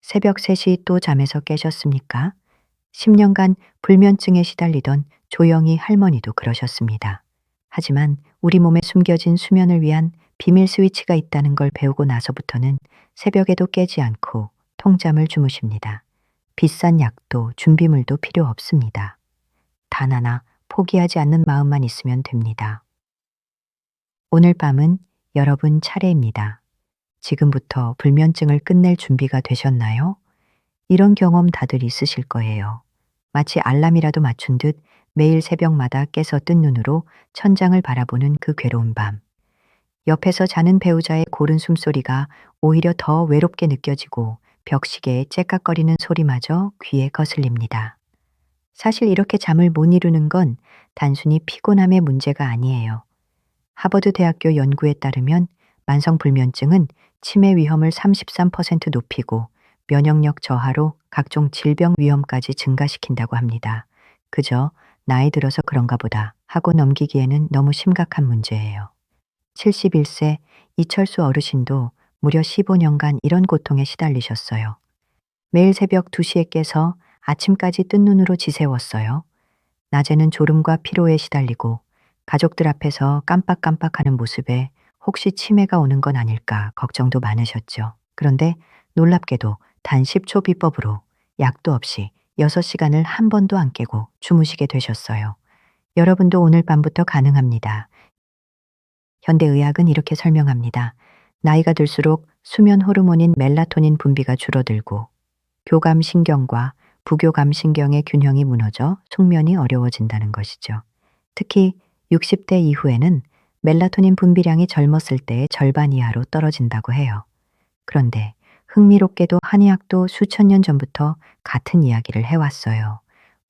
새벽 3시 또 잠에서 깨셨습니까? 10년간 불면증에 시달리던 조영희 할머니도 그러셨습니다. 하지만 우리 몸에 숨겨진 수면을 위한 비밀 스위치가 있다는 걸 배우고 나서부터는 새벽에도 깨지 않고 통잠을 주무십니다. 비싼 약도 준비물도 필요 없습니다. 단 하나 포기하지 않는 마음만 있으면 됩니다. 오늘 밤은 여러분 차례입니다. 지금부터 불면증을 끝낼 준비가 되셨나요? 이런 경험 다들 있으실 거예요. 마치 알람이라도 맞춘 듯 매일 새벽마다 깨서 뜬 눈으로 천장을 바라보는 그 괴로운 밤. 옆에서 자는 배우자의 고른 숨소리가 오히려 더 외롭게 느껴지고 벽시계의 째깍거리는 소리마저 귀에 거슬립니다. 사실 이렇게 잠을 못 이루는 건 단순히 피곤함의 문제가 아니에요. 하버드 대학교 연구에 따르면 만성불면증은 치매 위험을 33% 높이고 면역력 저하로 각종 질병 위험까지 증가시킨다고 합니다. 그저 나이 들어서 그런가 보다 하고 넘기기에는 너무 심각한 문제예요. 71세 이철수 어르신도 무려 15년간 이런 고통에 시달리셨어요. 매일 새벽 2시에 깨서 아침까지 뜬 눈으로 지새웠어요. 낮에는 졸음과 피로에 시달리고 가족들 앞에서 깜빡깜빡하는 모습에 혹시 치매가 오는 건 아닐까 걱정도 많으셨죠. 그런데 놀랍게도 단 10초 비법으로 약도 없이 6시간을 한 번도 안 깨고 주무시게 되셨어요. 여러분도 오늘 밤부터 가능합니다. 현대의학은 이렇게 설명합니다. 나이가 들수록 수면 호르몬인 멜라토닌 분비가 줄어들고 교감 신경과 부교감 신경의 균형이 무너져 숙면이 어려워진다는 것이죠. 특히 60대 이후에는 멜라토닌 분비량이 젊었을 때의 절반 이하로 떨어진다고 해요. 그런데 흥미롭게도 한의학도 수천 년 전부터 같은 이야기를 해왔어요.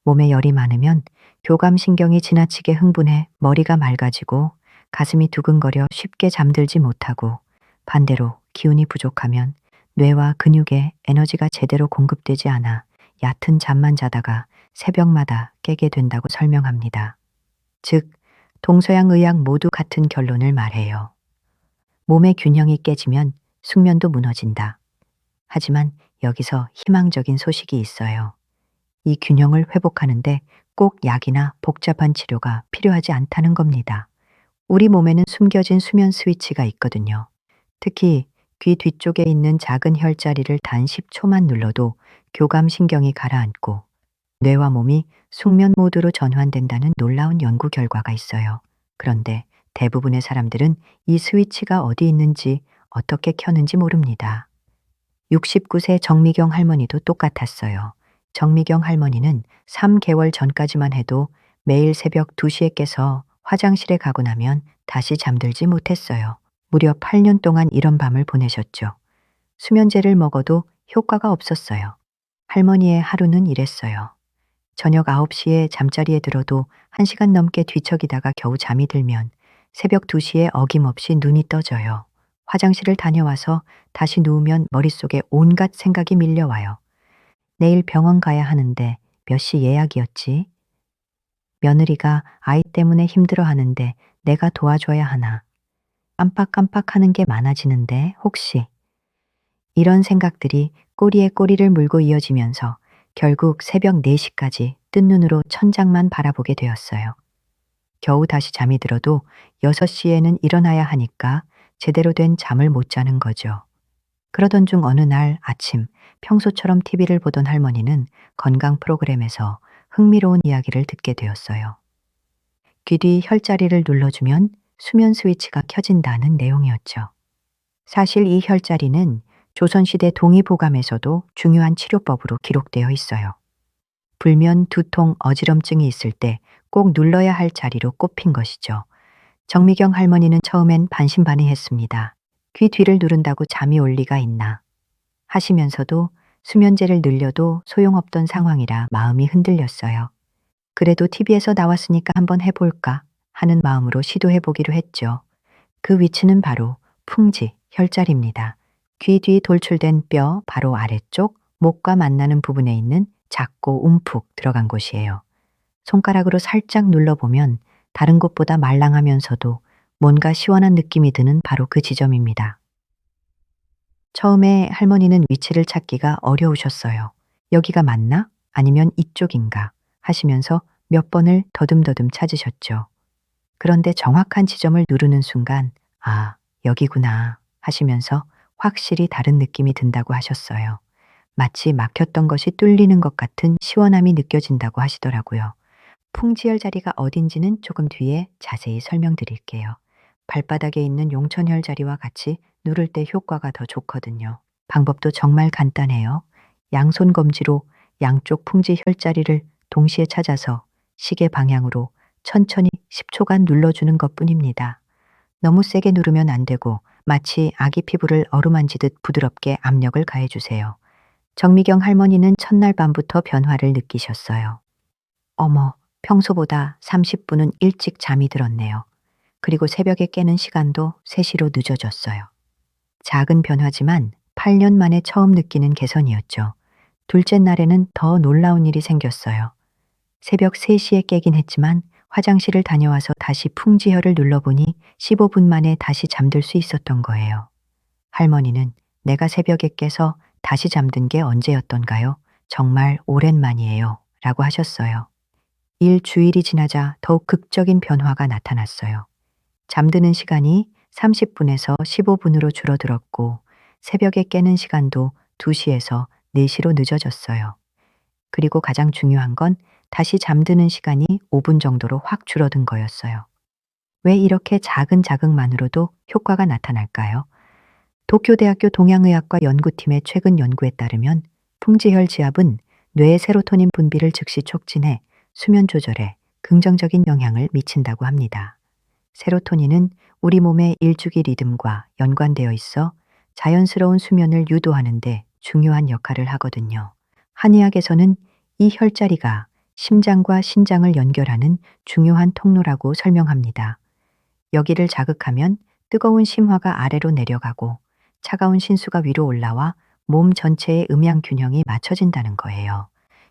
몸에 열이 많으면 교감신경이 지나치게 흥분해 머리가 맑아지고 가슴이 두근거려 쉽게 잠들지 못하고 반대로 기운이 부족하면 뇌와 근육에 에너지가 제대로 공급되지 않아 얕은 잠만 자다가 새벽마다 깨게 된다고 설명합니다. 즉, 동서양 의학 모두 같은 결론을 말해요. 몸의 균형이 깨지면 숙면도 무너진다. 하지만 여기서 희망적인 소식이 있어요. 이 균형을 회복하는데 꼭 약이나 복잡한 치료가 필요하지 않다는 겁니다. 우리 몸에는 숨겨진 수면 스위치가 있거든요. 특히 귀 뒤쪽에 있는 작은 혈자리를 단 10초만 눌러도 교감신경이 가라앉고 뇌와 몸이 숙면 모드로 전환된다는 놀라운 연구 결과가 있어요. 그런데 대부분의 사람들은 이 스위치가 어디 있는지 어떻게 켜는지 모릅니다. 69세 정미경 할머니도 똑같았어요. 정미경 할머니는 3개월 전까지만 해도 매일 새벽 2시에 깨서 화장실에 가고 나면 다시 잠들지 못했어요. 무려 8년 동안 이런 밤을 보내셨죠. 수면제를 먹어도 효과가 없었어요. 할머니의 하루는 이랬어요. 저녁 9시에 잠자리에 들어도 1시간 넘게 뒤척이다가 겨우 잠이 들면 새벽 2시에 어김없이 눈이 떠져요. 화장실을 다녀와서 다시 누우면 머릿속에 온갖 생각이 밀려와요. 내일 병원 가야 하는데 몇 시 예약이었지? 며느리가 아이 때문에 힘들어 하는데 내가 도와줘야 하나? 깜빡깜빡 하는 게 많아지는데 혹시? 이런 생각들이 꼬리에 꼬리를 물고 이어지면서 결국 새벽 4시까지 뜬 눈으로 천장만 바라보게 되었어요. 겨우 다시 잠이 들어도 6시에는 일어나야 하니까 제대로 된 잠을 못 자는 거죠. 그러던 중 어느 날 아침 평소처럼 TV를 보던 할머니는 건강 프로그램에서 흥미로운 이야기를 듣게 되었어요. 귀 뒤 혈자리를 눌러주면 수면 스위치가 켜진다는 내용이었죠. 사실 이 혈자리는 조선시대 동의보감에서도 중요한 치료법으로 기록되어 있어요. 불면, 두통, 어지럼증이 있을 때 꼭 눌러야 할 자리로 꼽힌 것이죠. 정미경 할머니는 처음엔 반신반의했습니다. 귀 뒤를 누른다고 잠이 올 리가 있나 하시면서도 수면제를 늘려도 소용없던 상황이라 마음이 흔들렸어요. 그래도 TV에서 나왔으니까 한번 해볼까 하는 마음으로 시도해보기로 했죠. 그 위치는 바로 풍지, 혈자리입니다. 귀 뒤 돌출된 뼈 바로 아래쪽 목과 만나는 부분에 있는 작고 움푹 들어간 곳이에요. 손가락으로 살짝 눌러보면 다른 곳보다 말랑하면서도 뭔가 시원한 느낌이 드는 바로 그 지점입니다. 처음에 할머니는 위치를 찾기가 어려우셨어요. 여기가 맞나? 아니면 이쪽인가? 하시면서 몇 번을 더듬더듬 찾으셨죠. 그런데 정확한 지점을 누르는 순간, 아, 여기구나 하시면서 확실히 다른 느낌이 든다고 하셨어요. 마치 막혔던 것이 뚫리는 것 같은 시원함이 느껴진다고 하시더라고요. 풍지열 자리가 어딘지는 조금 뒤에 자세히 설명드릴게요. 발바닥에 있는 용천혈 자리와 같이 누를 때 효과가 더 좋거든요. 방법도 정말 간단해요. 양손 검지로 양쪽 풍지 혈자리를 동시에 찾아서 시계 방향으로 천천히 10초간 눌러주는 것 뿐입니다. 너무 세게 누르면 안 되고 마치 아기 피부를 어루만지듯 부드럽게 압력을 가해주세요. 정미경 할머니는 첫날 밤부터 변화를 느끼셨어요. 어머, 평소보다 30분은 일찍 잠이 들었네요. 그리고 새벽에 깨는 시간도 3시로 늦어졌어요. 작은 변화지만 8년 만에 처음 느끼는 개선이었죠. 둘째 날에는 더 놀라운 일이 생겼어요. 새벽 3시에 깨긴 했지만 화장실을 다녀와서 다시 풍지혈을 눌러보니 15분 만에 다시 잠들 수 있었던 거예요. 할머니는 내가 새벽에 깨서 다시 잠든 게 언제였던가요? 정말 오랜만이에요. 라고 하셨어요. 일주일이 지나자 더욱 극적인 변화가 나타났어요. 잠드는 시간이 30분에서 15분으로 줄어들었고 새벽에 깨는 시간도 2시에서 4시로 늦어졌어요. 그리고 가장 중요한 건 다시 잠드는 시간이 5분 정도로 확 줄어든 거였어요. 왜 이렇게 작은 자극만으로도 효과가 나타날까요? 도쿄대학교 동양의학과 연구팀의 최근 연구에 따르면 풍지혈 지압은 뇌의 세로토닌 분비를 즉시 촉진해 수면 조절에 긍정적인 영향을 미친다고 합니다. 세로토닌은 우리 몸의 일주기 리듬과 연관되어 있어 자연스러운 수면을 유도하는데 중요한 역할을 하거든요. 한의학에서는 이 혈자리가 심장과 신장을 연결하는 중요한 통로라고 설명합니다. 여기를 자극하면 뜨거운 심화가 아래로 내려가고 차가운 신수가 위로 올라와 몸 전체의 음양 균형이 맞춰진다는 거예요.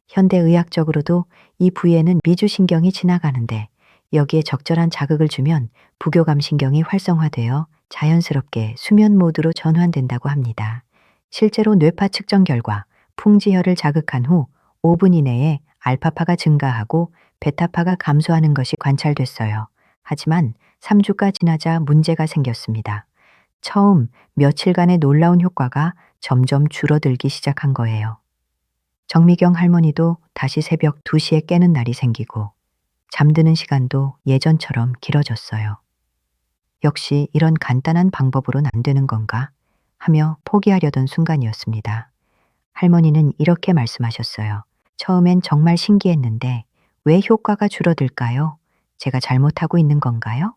현대 의학적으로도 이 부위에는 미주신경이 지나가는데 여기에 적절한 자극을 주면 부교감 신경이 활성화되어 자연스럽게 수면 모드로 전환된다고 합니다. 실제로 뇌파 측정 결과 풍지혈을 자극한 후 5분 이내에 알파파가 증가하고 베타파가 감소하는 것이 관찰됐어요. 하지만 3주가 지나자 문제가 생겼습니다. 처음 며칠간의 놀라운 효과가 점점 줄어들기 시작한 거예요. 정미경 할머니도 다시 새벽 2시에 깨는 날이 생기고 잠드는 시간도 예전처럼 길어졌어요. 역시 이런 간단한 방법으로는 안 되는 건가 하며 포기하려던 순간이었습니다. 할머니는 이렇게 말씀하셨어요. 처음엔 정말 신기했는데 왜 효과가 줄어들까요? 제가 잘못하고 있는 건가요?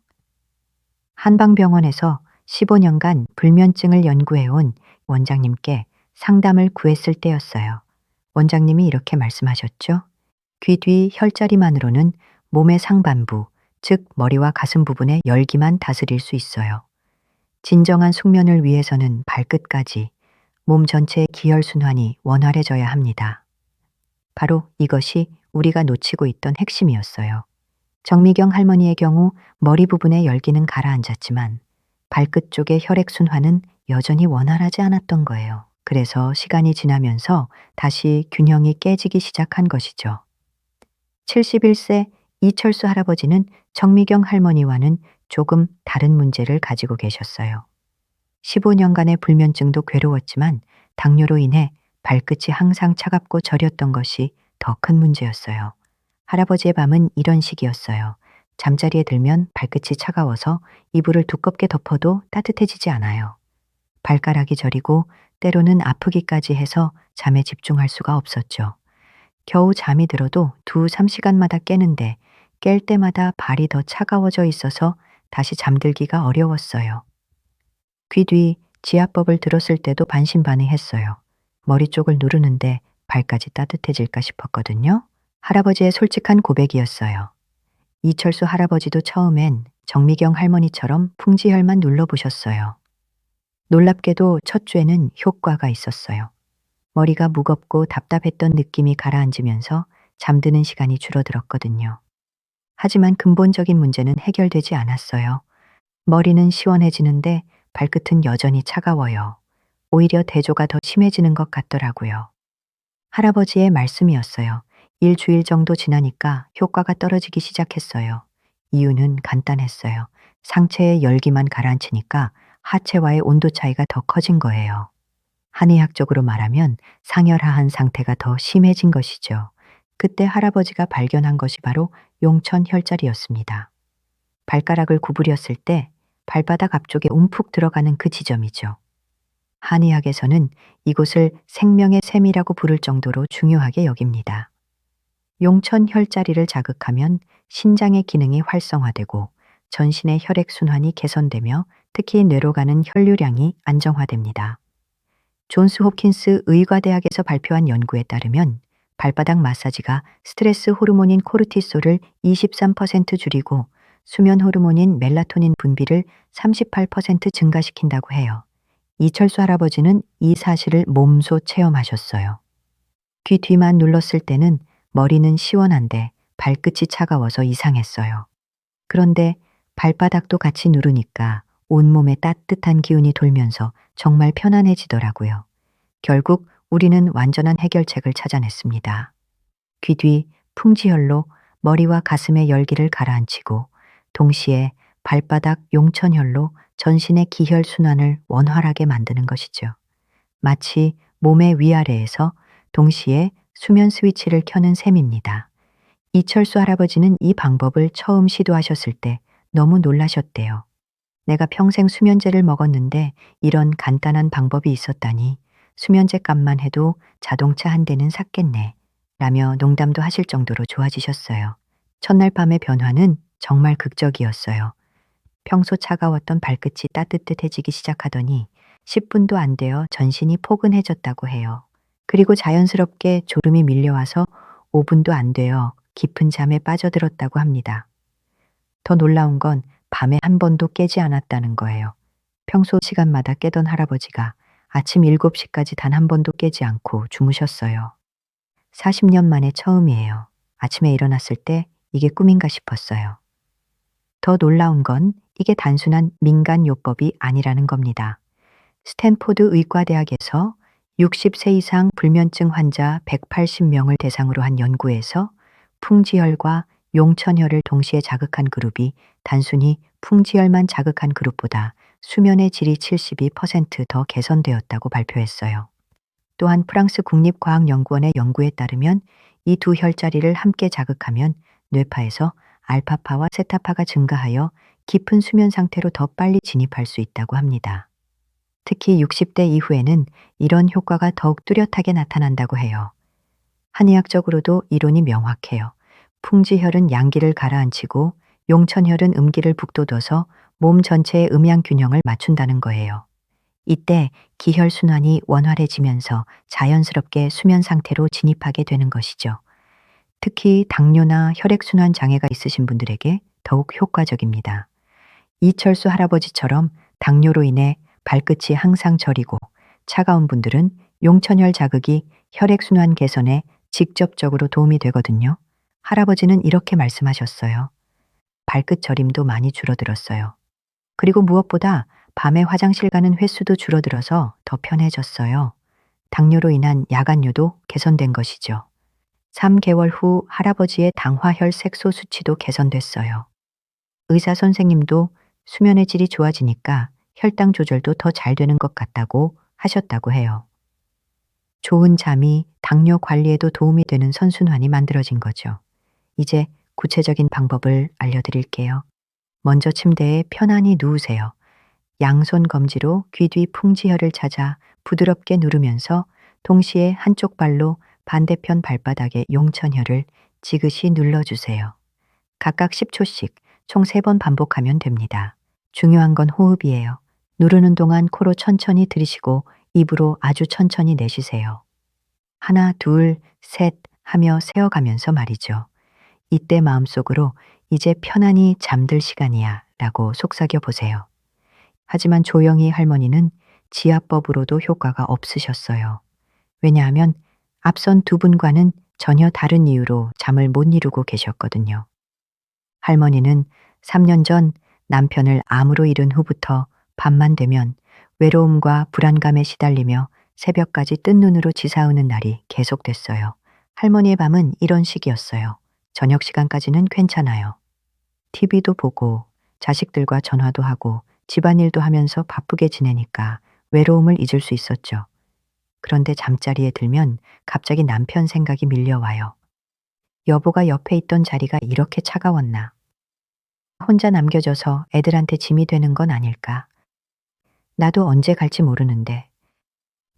한방병원에서 15년간 불면증을 연구해온 원장님께 상담을 구했을 때였어요. 원장님이 이렇게 말씀하셨죠. 귀 뒤 혈자리만으로는 몸의 상반부, 즉 머리와 가슴 부분의 열기만 다스릴 수 있어요. 진정한 숙면을 위해서는 발끝까지 몸 전체의 기혈순환이 원활해져야 합니다. 바로 이것이 우리가 놓치고 있던 핵심이었어요. 정미경 할머니의 경우 머리 부분의 열기는 가라앉았지만 발끝 쪽의 혈액순환은 여전히 원활하지 않았던 거예요. 그래서 시간이 지나면서 다시 균형이 깨지기 시작한 것이죠. 71세 이철수 할아버지는 정미경 할머니와는 조금 다른 문제를 가지고 계셨어요. 15년간의 불면증도 괴로웠지만 당뇨로 인해 발끝이 항상 차갑고 저렸던 것이 더 큰 문제였어요. 할아버지의 밤은 이런 식이었어요. 잠자리에 들면 발끝이 차가워서 이불을 두껍게 덮어도 따뜻해지지 않아요. 발가락이 저리고 때로는 아프기까지 해서 잠에 집중할 수가 없었죠. 겨우 잠이 들어도 두, 3시간마다 깨는데 깰 때마다 발이 더 차가워져 있어서 다시 잠들기가 어려웠어요. 귀 뒤 지압법을 들었을 때도 반신반의했어요. 머리 쪽을 누르는데 발까지 따뜻해질까 싶었거든요. 할아버지의 솔직한 고백이었어요. 이철수 할아버지도 처음엔 정미경 할머니처럼 풍지혈만 눌러보셨어요. 놀랍게도 첫 주에는 효과가 있었어요. 머리가 무겁고 답답했던 느낌이 가라앉으면서 잠드는 시간이 줄어들었거든요. 하지만 근본적인 문제는 해결되지 않았어요. 머리는 시원해지는데 발끝은 여전히 차가워요. 오히려 대조가 더 심해지는 것 같더라고요. 할아버지의 말씀이었어요. 일주일 정도 지나니까 효과가 떨어지기 시작했어요. 이유는 간단했어요. 상체의 열기만 가라앉히니까 하체와의 온도 차이가 더 커진 거예요. 한의학적으로 말하면 상열하한 상태가 더 심해진 것이죠. 그때 할아버지가 발견한 것이 바로 용천 혈자리였습니다. 발가락을 구부렸을 때 발바닥 앞쪽에 움푹 들어가는 그 지점이죠. 한의학에서는 이곳을 생명의 샘이라고 부를 정도로 중요하게 여깁니다. 용천 혈자리를 자극하면 신장의 기능이 활성화되고 전신의 혈액순환이 개선되며 특히 뇌로 가는 혈류량이 안정화됩니다. 존스 홉킨스 의과대학에서 발표한 연구에 따르면 발바닥 마사지가 스트레스 호르몬인 코르티솔을 23% 줄이고 수면 호르몬인 멜라토닌 분비를 38% 증가시킨다고 해요. 이철수 할아버지는 이 사실을 몸소 체험하셨어요. 귀 뒤만 눌렀을 때는 머리는 시원한데 발끝이 차가워서 이상했어요. 그런데 발바닥도 같이 누르니까 온몸에 따뜻한 기운이 돌면서 정말 편안해지더라고요. 결국 우리는 완전한 해결책을 찾아냈습니다. 귀 뒤 풍지혈로 머리와 가슴의 열기를 가라앉히고 동시에 발바닥 용천혈로 전신의 기혈 순환을 원활하게 만드는 것이죠. 마치 몸의 위아래에서 동시에 수면 스위치를 켜는 셈입니다. 이철수 할아버지는 이 방법을 처음 시도하셨을 때 너무 놀라셨대요. 내가 평생 수면제를 먹었는데 이런 간단한 방법이 있었다니 수면제 값만 해도 자동차 한 대는 샀겠네. 라며 농담도 하실 정도로 좋아지셨어요. 첫날 밤의 변화는 정말 극적이었어요. 평소 차가웠던 발끝이 따뜻해지기 시작하더니 10분도 안 되어 전신이 포근해졌다고 해요. 그리고 자연스럽게 졸음이 밀려와서 5분도 안 되어 깊은 잠에 빠져들었다고 합니다. 더 놀라운 건 밤에 한 번도 깨지 않았다는 거예요. 평소 시간마다 깨던 할아버지가 아침 7시까지 단 한 번도 깨지 않고 주무셨어요. 40년 만에 처음이에요. 아침에 일어났을 때 이게 꿈인가 싶었어요. 더 놀라운 건 이게 단순한 민간요법이 아니라는 겁니다. 스탠포드 의과대학에서 60세 이상 불면증 환자 180명을 대상으로 한 연구에서 풍지혈과 용천혈을 동시에 자극한 그룹이 단순히 풍지혈만 자극한 그룹보다 수면의 질이 72%더 개선되었다고 발표했어요. 또한 프랑스 국립과학연구원의 연구에 따르면 이 두 혈자리를 함께 자극하면 뇌파에서 알파파와 세타파가 증가하여 깊은 수면 상태로 더 빨리 진입할 수 있다고 합니다. 특히 60대 이후에는 이런 효과가 더욱 뚜렷하게 나타난다고 해요. 한의학적으로도 이론이 명확해요. 풍지혈은 양기를 가라앉히고 용천혈은 음기를 북돋워서 몸 전체의 음양 균형을 맞춘다는 거예요. 이때 기혈 순환이 원활해지면서 자연스럽게 수면 상태로 진입하게 되는 것이죠. 특히 당뇨나 혈액순환 장애가 있으신 분들에게 더욱 효과적입니다. 이철수 할아버지처럼 당뇨로 인해 발끝이 항상 저리고 차가운 분들은 용천혈 자극이 혈액순환 개선에 직접적으로 도움이 되거든요. 할아버지는 이렇게 말씀하셨어요. 발끝 저림도 많이 줄어들었어요. 그리고 무엇보다 밤에 화장실 가는 횟수도 줄어들어서 더 편해졌어요. 당뇨로 인한 야간뇨도 개선된 것이죠. 3개월 후 할아버지의 당화혈 색소 수치도 개선됐어요. 의사 선생님도 수면의 질이 좋아지니까 혈당 조절도 더 잘 되는 것 같다고 하셨다고 해요. 좋은 잠이 당뇨 관리에도 도움이 되는 선순환이 만들어진 거죠. 이제 구체적인 방법을 알려드릴게요. 먼저 침대에 편안히 누우세요. 양손 검지로 귀 뒤 풍지혈을 찾아 부드럽게 누르면서 동시에 한쪽 발로 반대편 발바닥에 용천혈을 지그시 눌러주세요. 각각 10초씩 총 3번 반복하면 됩니다. 중요한 건 호흡이에요. 누르는 동안 코로 천천히 들이쉬고 입으로 아주 천천히 내쉬세요. 하나, 둘, 셋 하며 세어가면서 말이죠. 이때 마음속으로 이제 편안히 잠들 시간이야 라고 속삭여 보세요. 하지만 조영희 할머니는 지압법으로도 효과가 없으셨어요. 왜냐하면 앞선 두 분과는 전혀 다른 이유로 잠을 못 이루고 계셨거든요. 할머니는 3년 전 남편을 암으로 잃은 후부터 밤만 되면 외로움과 불안감에 시달리며 새벽까지 뜬 눈으로 지사오는 날이 계속됐어요. 할머니의 밤은 이런 식이었어요. 저녁 시간까지는 괜찮아요. TV도 보고 자식들과 전화도 하고 집안일도 하면서 바쁘게 지내니까 외로움을 잊을 수 있었죠. 그런데 잠자리에 들면 갑자기 남편 생각이 밀려와요. 여보가 옆에 있던 자리가 이렇게 차가웠나? 혼자 남겨져서 애들한테 짐이 되는 건 아닐까? 나도 언제 갈지 모르는데.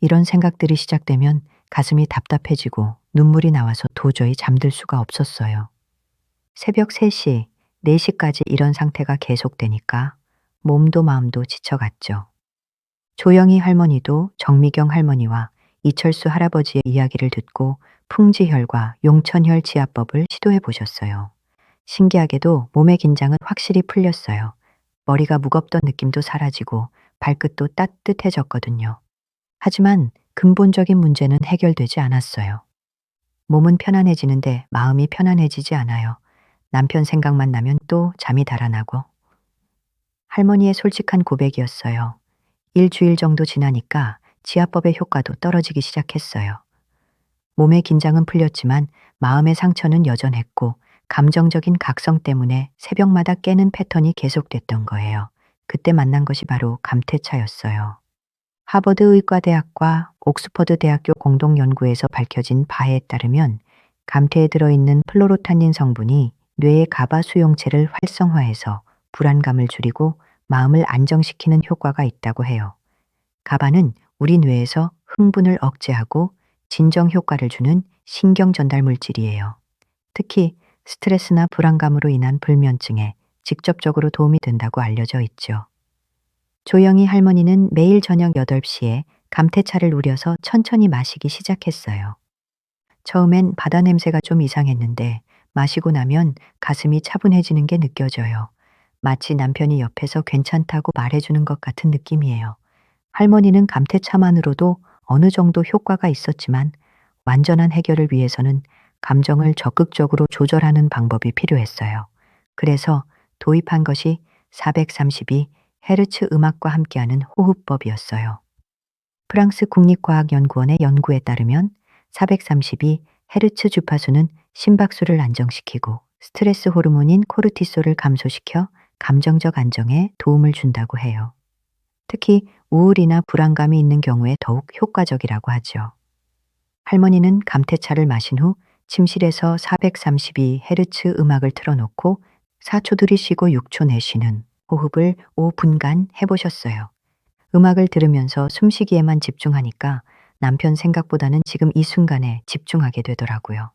이런 생각들이 시작되면 가슴이 답답해지고 눈물이 나와서 도저히 잠들 수가 없었어요. 새벽 3시, 4시까지 이런 상태가 계속되니까 몸도 마음도 지쳐갔죠. 조영희 할머니도 정미경 할머니와 이철수 할아버지의 이야기를 듣고 풍지혈과 용천혈 지압법을 시도해 보셨어요. 신기하게도 몸의 긴장은 확실히 풀렸어요. 머리가 무겁던 느낌도 사라지고 발끝도 따뜻해졌거든요. 하지만 근본적인 문제는 해결되지 않았어요. 몸은 편안해지는데 마음이 편안해지지 않아요. 남편 생각만 나면 또 잠이 달아나고. 할머니의 솔직한 고백이었어요. 일주일 정도 지나니까 지압법의 효과도 떨어지기 시작했어요. 몸의 긴장은 풀렸지만 마음의 상처는 여전했고 감정적인 각성 때문에 새벽마다 깨는 패턴이 계속됐던 거예요. 그때 만난 것이 바로 감태차였어요. 하버드 의과대학과 옥스퍼드 대학교 공동 연구에서 밝혀진 바에 따르면 감태에 들어있는 플로로타닌 성분이 뇌의 가바 수용체를 활성화해서 불안감을 줄이고 마음을 안정시키는 효과가 있다고 해요. 가바는 우리 뇌에서 흥분을 억제하고 진정 효과를 주는 신경 전달 물질이에요. 특히 스트레스나 불안감으로 인한 불면증에 직접적으로 도움이 된다고 알려져 있죠. 조영희 할머니는 매일 저녁 8시에 감태차를 우려서 천천히 마시기 시작했어요. 처음엔 바다 냄새가 좀 이상했는데 마시고 나면 가슴이 차분해지는 게 느껴져요. 마치 남편이 옆에서 괜찮다고 말해주는 것 같은 느낌이에요. 할머니는 감태차만으로도 어느 정도 효과가 있었지만 완전한 해결을 위해서는 감정을 적극적으로 조절하는 방법이 필요했어요. 그래서 도입한 것이 432 헤르츠 음악과 함께하는 호흡법이었어요. 프랑스 국립과학연구원의 연구에 따르면 432 헤르츠 주파수는 심박수를 안정시키고 스트레스 호르몬인 코르티솔을 감소시켜 감정적 안정에 도움을 준다고 해요. 특히 우울이나 불안감이 있는 경우에 더욱 효과적이라고 하죠. 할머니는 감태차를 마신 후 침실에서 432헤르츠 음악을 틀어놓고 4초 들이쉬고 6초 내쉬는 호흡을 5분간 해보셨어요. 음악을 들으면서 숨쉬기에만 집중하니까 남편 생각보다는 지금 이 순간에 집중하게 되더라고요.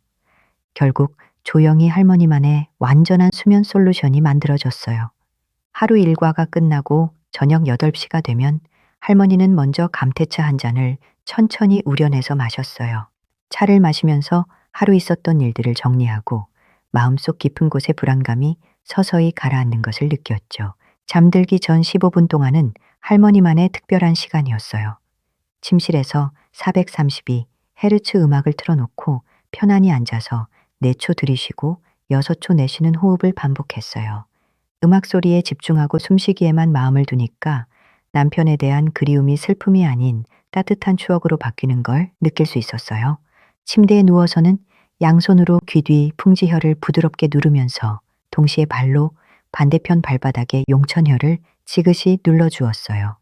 결국 조영희 할머니만의 완전한 수면 솔루션이 만들어졌어요. 하루 일과가 끝나고 저녁 8시가 되면 할머니는 먼저 감태차 한 잔을 천천히 우려내서 마셨어요. 차를 마시면서 하루 있었던 일들을 정리하고 마음속 깊은 곳의 불안감이 서서히 가라앉는 것을 느꼈죠. 잠들기 전 15분 동안은 할머니만의 특별한 시간이었어요. 침실에서 432 헤르츠 음악을 틀어놓고 편안히 앉아서 4초 들이쉬고 6초 내쉬는 호흡을 반복했어요. 음악 소리에 집중하고 숨쉬기에만 마음을 두니까 남편에 대한 그리움이 슬픔이 아닌 따뜻한 추억으로 바뀌는 걸 느낄 수 있었어요. 침대에 누워서는 양손으로 귀 뒤 풍지혈을 부드럽게 누르면서 동시에 발로 반대편 발바닥에 용천혈을 지그시 눌러주었어요.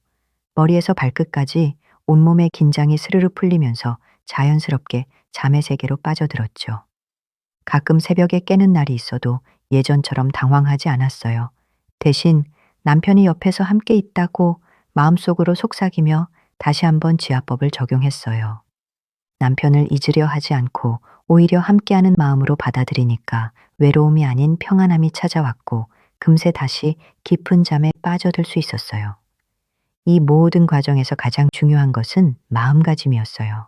머리에서 발끝까지 온몸의 긴장이 스르르 풀리면서 자연스럽게 잠의 세계로 빠져들었죠. 가끔 새벽에 깨는 날이 있어도 예전처럼 당황하지 않았어요. 대신 남편이 옆에서 함께 있다고 마음속으로 속삭이며 다시 한번 지압법을 적용했어요. 남편을 잊으려 하지 않고 오히려 함께하는 마음으로 받아들이니까 외로움이 아닌 평안함이 찾아왔고 금세 다시 깊은 잠에 빠져들 수 있었어요. 이 모든 과정에서 가장 중요한 것은 마음가짐이었어요.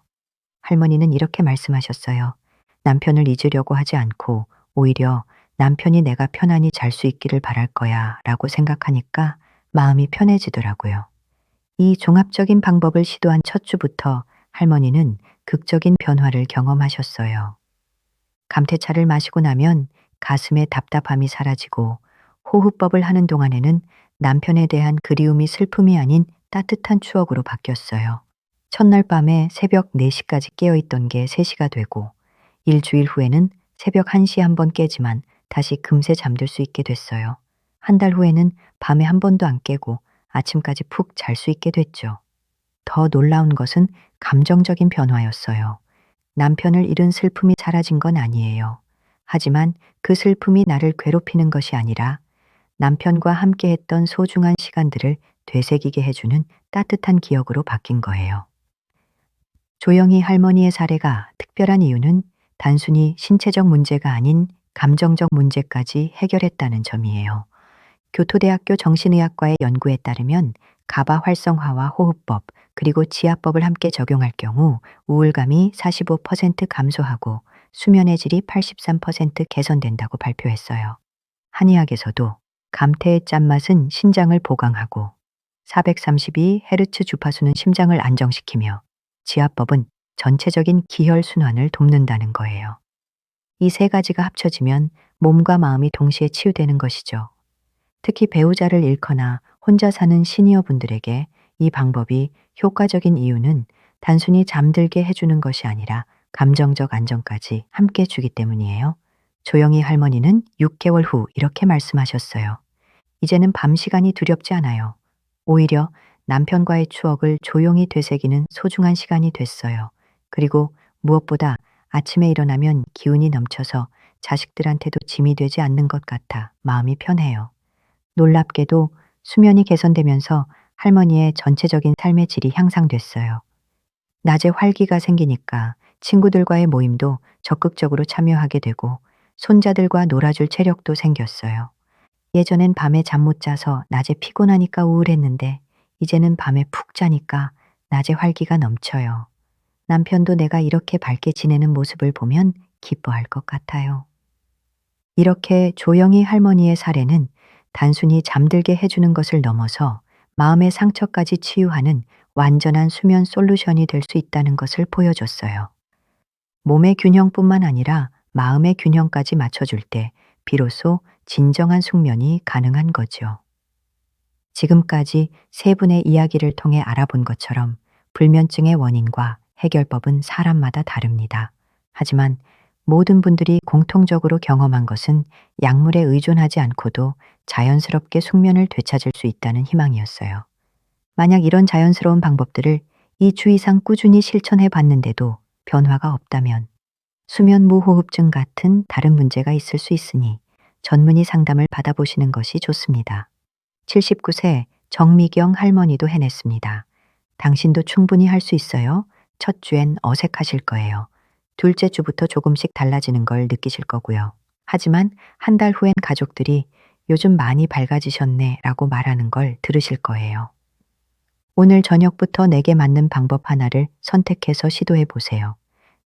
할머니는 이렇게 말씀하셨어요. 남편을 잊으려고 하지 않고 오히려 남편이 내가 편안히 잘 수 있기를 바랄 거야 라고 생각하니까 마음이 편해지더라고요. 이 종합적인 방법을 시도한 첫 주부터 할머니는 극적인 변화를 경험하셨어요. 감태차를 마시고 나면 가슴의 답답함이 사라지고 호흡법을 하는 동안에는 남편에 대한 그리움이 슬픔이 아닌 따뜻한 추억으로 바뀌었어요. 첫날 밤에 새벽 4시까지 깨어있던 게 3시가 되고 일주일 후에는 새벽 1시에 한번 깨지만 다시 금세 잠들 수 있게 됐어요. 한 달 후에는 밤에 한 번도 안 깨고 아침까지 푹 잘 수 있게 됐죠. 더 놀라운 것은 감정적인 변화였어요. 남편을 잃은 슬픔이 사라진 건 아니에요. 하지만 그 슬픔이 나를 괴롭히는 것이 아니라 남편과 함께 했던 소중한 시간들을 되새기게 해주는 따뜻한 기억으로 바뀐 거예요. 조영희 할머니의 사례가 특별한 이유는 단순히 신체적 문제가 아닌 감정적 문제까지 해결했다는 점이에요. 교토대학교 정신의학과의 연구에 따르면 가바 활성화와 호흡법 그리고 지압법을 함께 적용할 경우 우울감이 45% 감소하고 수면의 질이 83% 개선된다고 발표했어요. 한의학에서도 감태의 짠맛은 신장을 보강하고 432Hz 주파수는 심장을 안정시키며 지압법은 전체적인 기혈 순환을 돕는다는 거예요. 이 세 가지가 합쳐지면 몸과 마음이 동시에 치유되는 것이죠. 특히 배우자를 잃거나 혼자 사는 시니어 분들에게 이 방법이 효과적인 이유는 단순히 잠들게 해주는 것이 아니라 감정적 안정까지 함께 주기 때문이에요. 조영희 할머니는 6개월 후 이렇게 말씀하셨어요. 이제는 밤 시간이 두렵지 않아요. 오히려 남편과의 추억을 조용히 되새기는 소중한 시간이 됐어요. 그리고 무엇보다 아침에 일어나면 기운이 넘쳐서 자식들한테도 짐이 되지 않는 것 같아 마음이 편해요. 놀랍게도 수면이 개선되면서 할머니의 전체적인 삶의 질이 향상됐어요. 낮에 활기가 생기니까 친구들과의 모임도 적극적으로 참여하게 되고 손자들과 놀아줄 체력도 생겼어요. 예전엔 밤에 잠 못 자서 낮에 피곤하니까 우울했는데 이제는 밤에 푹 자니까 낮에 활기가 넘쳐요. 남편도 내가 이렇게 밝게 지내는 모습을 보면 기뻐할 것 같아요. 이렇게 조영희 할머니의 사례는 단순히 잠들게 해주는 것을 넘어서 마음의 상처까지 치유하는 완전한 수면 솔루션이 될 수 있다는 것을 보여줬어요. 몸의 균형뿐만 아니라 마음의 균형까지 맞춰줄 때 비로소 진정한 숙면이 가능한 거죠. 지금까지 세 분의 이야기를 통해 알아본 것처럼 불면증의 원인과 해결법은 사람마다 다릅니다. 하지만 모든 분들이 공통적으로 경험한 것은 약물에 의존하지 않고도 자연스럽게 숙면을 되찾을 수 있다는 희망이었어요. 만약 이런 자연스러운 방법들을 2주 이상 꾸준히 실천해 봤는데도 변화가 없다면 수면 무호흡증 같은 다른 문제가 있을 수 있으니 전문의 상담을 받아보시는 것이 좋습니다. 79세 정미경 할머니도 해냈습니다. 당신도 충분히 할 수 있어요. 첫 주엔 어색하실 거예요. 둘째 주부터 조금씩 달라지는 걸 느끼실 거고요. 하지만 한 달 후엔 가족들이 요즘 많이 밝아지셨네 라고 말하는 걸 들으실 거예요. 오늘 저녁부터 내게 맞는 방법 하나를 선택해서 시도해 보세요.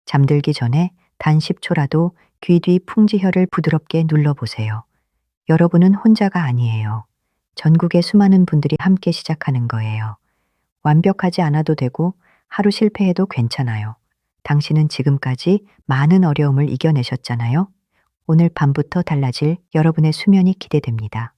잠들기 전에 단 10초라도 귀 뒤 풍지혈을 부드럽게 눌러보세요. 여러분은 혼자가 아니에요. 전국의 수많은 분들이 함께 시작하는 거예요. 완벽하지 않아도 되고 하루 실패해도 괜찮아요. 당신은 지금까지 많은 어려움을 이겨내셨잖아요. 오늘 밤부터 달라질 여러분의 수면이 기대됩니다.